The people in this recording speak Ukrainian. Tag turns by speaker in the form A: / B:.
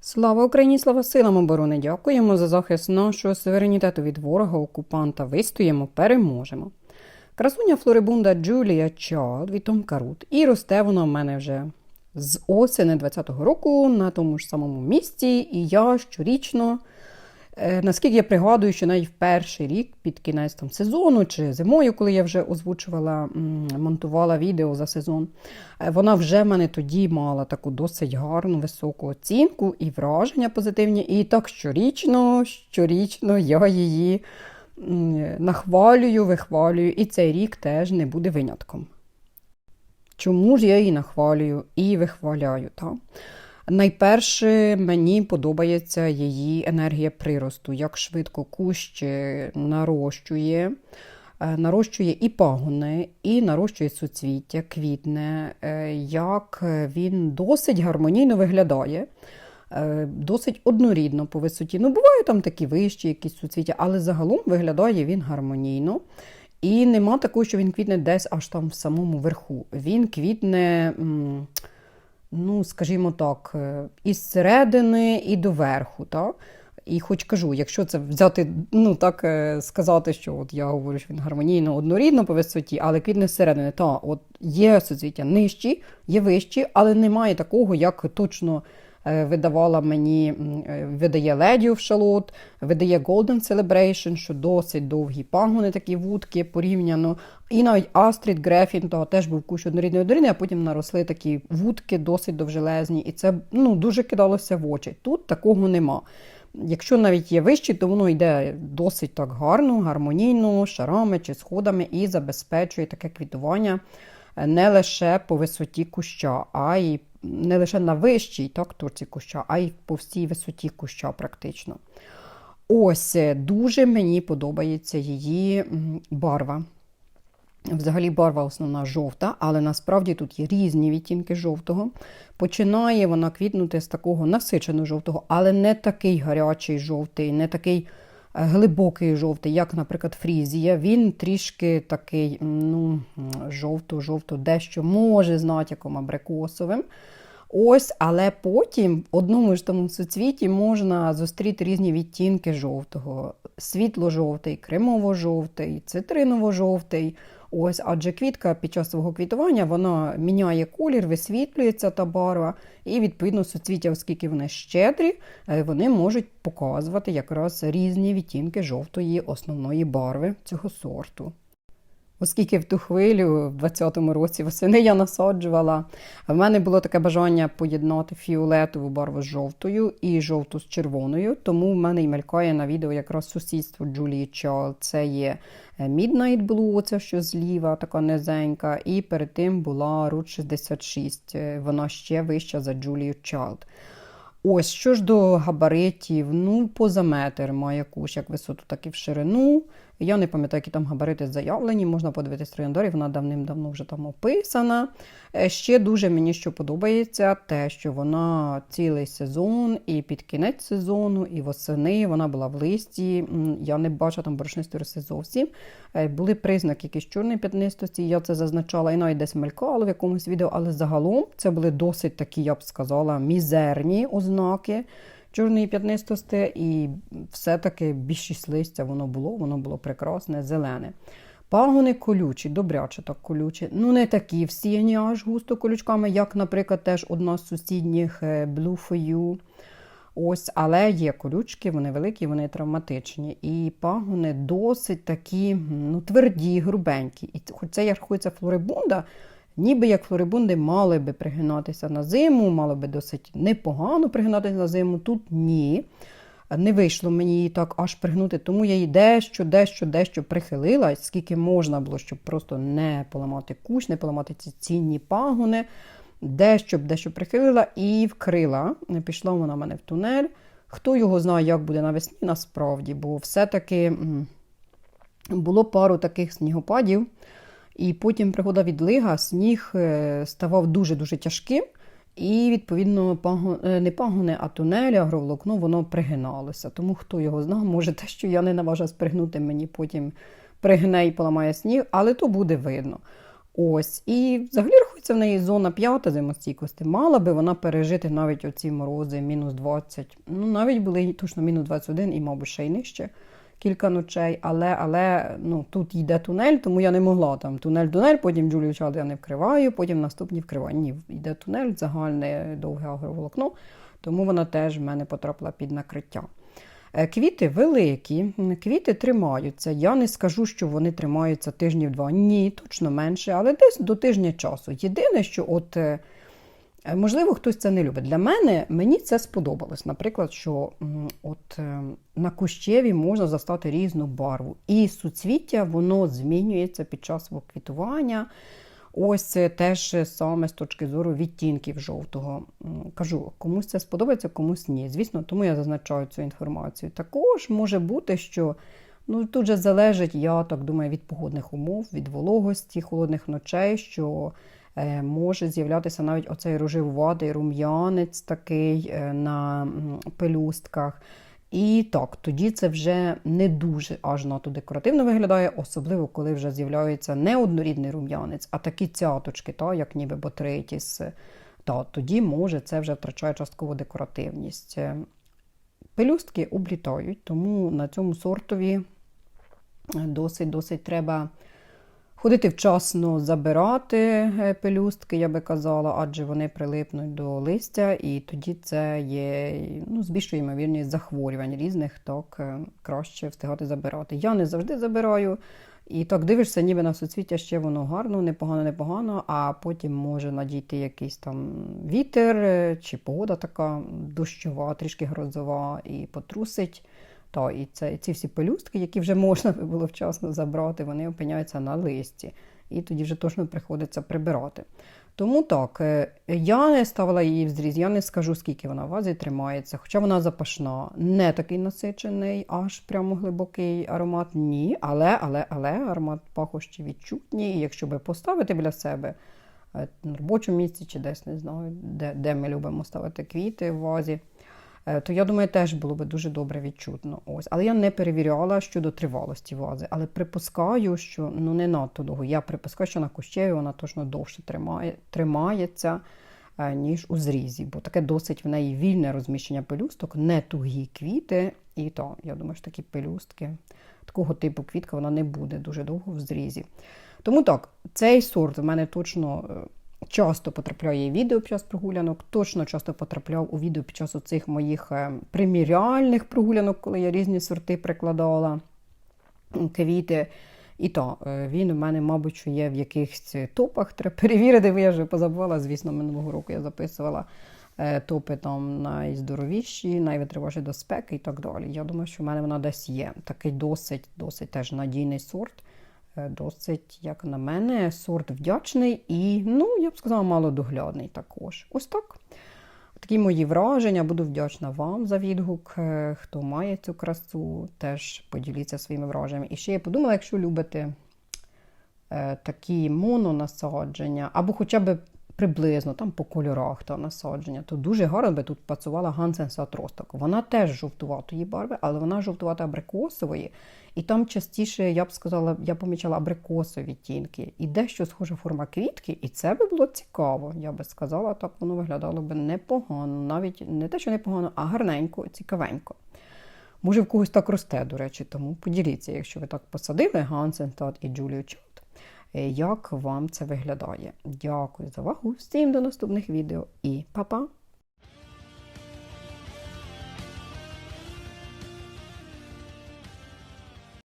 A: Слава Україні, слава силам оборони! Дякуємо за захист нашого суверенітету від ворога, окупанта. Вистоїмо, переможемо. Красуня Флорибунда Джулія Чад від Том Карут. І росте вона в мене вже з осени 20-го року на тому ж самому місці. І я щорічно, наскільки я пригадую, що навіть в перший рік під кінець там, сезону чи зимою, коли я вже озвучувала, монтувала відео за сезон, е, вона вже в мене тоді мала таку досить гарну високу оцінку і враження позитивні. І так щорічно, щорічно я її нахвалюю, вихвалюю, і цей рік теж не буде винятком. Чому ж я її нахвалюю і вихваляю? Та? Найперше, мені подобається її енергія приросту, як швидко кущ е, нарощує, е, нарощує і пагони, і нарощує суцвіття, квітне, е, як він досить гармонійно виглядає. Досить однорідно по висоті. Ну, буває там такі вищі якісь суцвіття, але загалом виглядає він гармонійно. І нема такого, що він квітне десь аж там в самому верху. Він квітне, м, ну, скажімо так, е, із середини і до верху. І хоч кажу, якщо це взяти, ну так е, сказати, що от я говорю, що він гармонійно однорідно по висоті, але квітне зсередини, та от є соцвіття нижчі, є вищі, але немає такого, як точно видавала мені, е, видає Lady of Charlotte, видає Golden Celebration, що досить довгі пагони, такі вудки порівняно. І навіть Астрід Грефін, того теж був кущ однорідної однорідний, а потім наросли такі вудки досить довжелезні, і це ну, дуже кидалося в очі. Тут такого нема. Якщо навіть є вищі, то воно йде досить так гарно, гармонійно, шарами чи сходами і забезпечує таке квітування е, не лише по висоті куща, а й не лише на вищій так, торці куща, а й по всій висоті куща практично. Ось е, дуже мені подобається її барва. Взагалі барва основна жовта, але насправді тут є різні відтінки жовтого. Починає вона квітнути з такого насиченого жовтого, але не такий гарячий жовтий, не такий е, глибокий жовтий, як, наприклад, Фрізія. Він трішки такий ну, жовто-жовто, дещо може з натяком абрикосовим. Ось, але потім в одному ж тому суцвіті можна зустріти різні відтінки жовтого: світло-жовтий, кремово-жовтий, цитриново-жовтий. Ось, адже квітка під час свого квітування вона міняє колір, висвітлюється та барва, і відповідно суцвіття, оскільки вони щедрі, е, вони можуть показувати якраз різні відтінки жовтої основної барви цього сорту. Оскільки в ту хвилю, в 20-му році восени я насаджувала, в мене було таке бажання поєднати фіолетову барву з жовтою і жовту з червоною, тому в мене і мелькає на відео якраз сусідство Джулії Чал. Це є Midnight Blue, оце що зліва, така низенька, і перед тим була Route 66, е, вона ще вища за Джулію Чалд. Ось, що ж до габаритів, ну, поза метр має кущ як висоту, так і в ширину. Я не пам'ятаю, які там габарити заявлені, можна подивитись трояндорі, вона давним-давно вже там описана. Е, Ще дуже мені що подобається, те, що вона цілий сезон, і під кінець сезону, і восени вона була в листі. Я не бачу там борошнистої роси зовсім. Е, Були признаки якісь чорної п'ятнистості, я це зазначала і навіть десь мелькало в якомусь відео, але загалом це були досить такі, я б сказала, мізерні ознаки чорної п'ятнистості, і все-таки більшість листя воно було, воно було прекрасне, зелене. Пагони колючі, добряче так колючі. Ну, не такі всіяні аж густо колючками, як, наприклад, теж одна з сусідніх е, for You. Ось, але є колючки, вони великі, вони травматичні. І пагони досить такі ну, тверді, грубенькі. І хоч це як рахується флорибунда, ніби як флорибунди мали би пригинатися на зиму, мали би досить непогано пригинатися на зиму. Тут ні. Не вийшло мені її так аж пригнути, тому я її дещо, дещо, дещо прихилила, скільки можна було, щоб просто не поламати кущ, не поламати ці цінні пагони. Дещо дещо прихилила і вкрила. Пішла вона в мене в тунель. Хто його знає, як буде навесні, насправді, бо все-таки було пару таких снігопадів. І потім приходила відлига, сніг е, ставав дуже-дуже тяжким. І, відповідно, е, не пагони, а тунелі, агроволокно, воно пригиналося. Тому хто його знав, може те, що я не наважу спригнути, мені потім пригне і поламає сніг, але то буде видно. Ось, і взагалі рахується в неї зона п'ята зимостійкості. Мала би вона пережити навіть оці морози мінус 20. Ну, навіть були точно мінус 21 і, мабуть, ще й нижче кілька ночей. Але але ну, тут йде тунель, тому я не могла там тунель-тунель, потім Джулію Чад я не вкриваю, потім наступні вкриваю. Ні, йде тунель, загальне довге агроволокно, тому вона теж в мене потрапила під накриття. Е, Квіти великі, квіти тримаються. Я не скажу, що вони тримаються тижнів два. Ні, точно менше, але десь до тижня часу. Єдине, що от. Е, Можливо, хтось це не любить. Для мене мені це сподобалось. Наприклад, що от е, на кущеві можна застати різну барву. І суцвіття воно змінюється під час квітування. Ось це теж саме з точки зору відтінків жовтого. Кажу, комусь це сподобається, комусь ні. Звісно, тому я зазначаю цю інформацію. Також може бути, що ну, тут же залежить, я так думаю, від погодних умов, від вологості, холодних ночей, що може з'являтися навіть оцей рожевуватий рум'янець такий е, на пелюстках. І так, тоді це вже не дуже аж надто декоративно виглядає, особливо коли вже з'являється не однорідний рум'янець, а такі цяточки, та, як ніби ботритіс. Та, тоді може це вже втрачає частково декоративність. Е, Пелюстки облітають, тому на цьому сортові досить-досить треба ходити вчасно забирати е, пелюстки, я би казала, адже вони прилипнуть до листя, і тоді це є ну, з більшою ймовірністю захворювань різних, так е, краще встигати забирати. Я не завжди забираю. І так дивишся, ніби на суцвіття ще воно гарно, непогано, непогано, а потім може надійти якийсь там вітер е, чи погода така дощова, трішки грозова, і потрусить. Та, і це, ці всі пелюстки, які вже можна було вчасно забрати, вони опиняються на листі. І тоді вже точно приходиться прибирати. Тому так, е, я не ставила її в зріз, я не скажу, скільки вона в вазі тримається, хоча вона запашна, не такий насичений, аж прямо глибокий аромат. Ні, але, але, але аромат пахощі відчутні. Якщо би поставити біля себе е, на робочому місці чи десь не знаю, де, де ми любимо ставити квіти в вазі, то я думаю, теж було би дуже добре відчутно. Ось. Але я не перевіряла щодо тривалості вази. Але припускаю, що ну не надто довго. Я припускаю, що на кущеві вона точно довше тримає, тримається, е, ніж у зрізі, бо таке досить в неї вільне розміщення пелюсток, не тугі квіти. І то, я думаю, що такі пелюстки, такого типу квітка вона не буде дуже довго в зрізі. Тому так, цей сорт в мене точно. Часто потрапляє відео під час прогулянок, точно часто потрапляв у відео під час оцих моїх е, приміряльних прогулянок, коли я різні сорти прикладала квіти. І то е, він у мене, мабуть, є в якихось топах. Треба перевірити, бо я вже позабувала. Звісно, минулого року я записувала е, топи там найздоровіші, найвитриваші до спеки і так далі. Я думаю, що в мене вона десь є. Такий досить, досить теж надійний сорт. Досить, як на мене, сорт вдячний і, ну, я б сказала, малодоглядний також. Ось так. Такі мої враження. Буду вдячна вам за відгук. Е, Хто має цю красу, теж поділіться своїми враженнями. І ще я подумала, якщо любите е, такі мононасадження, або хоча б приблизно там по кольорах та насадження, то дуже гарно би тут працювала Гансенса отросток. Вона теж жовтуватої барви, але вона жовтувата абрикосової. І там частіше, я б сказала, я помічала абрикосові відтінки. І дещо схожа форма квітки, і це би було цікаво. Я би сказала, так воно виглядало би непогано. Навіть не те, що непогано, а гарненько, цікавенько. Може, в когось так росте, до речі, тому поділіться, якщо ви так посадили Гансентат і Джулію Чот. Як вам це виглядає? Дякую за увагу. Всім до наступних відео і па-па!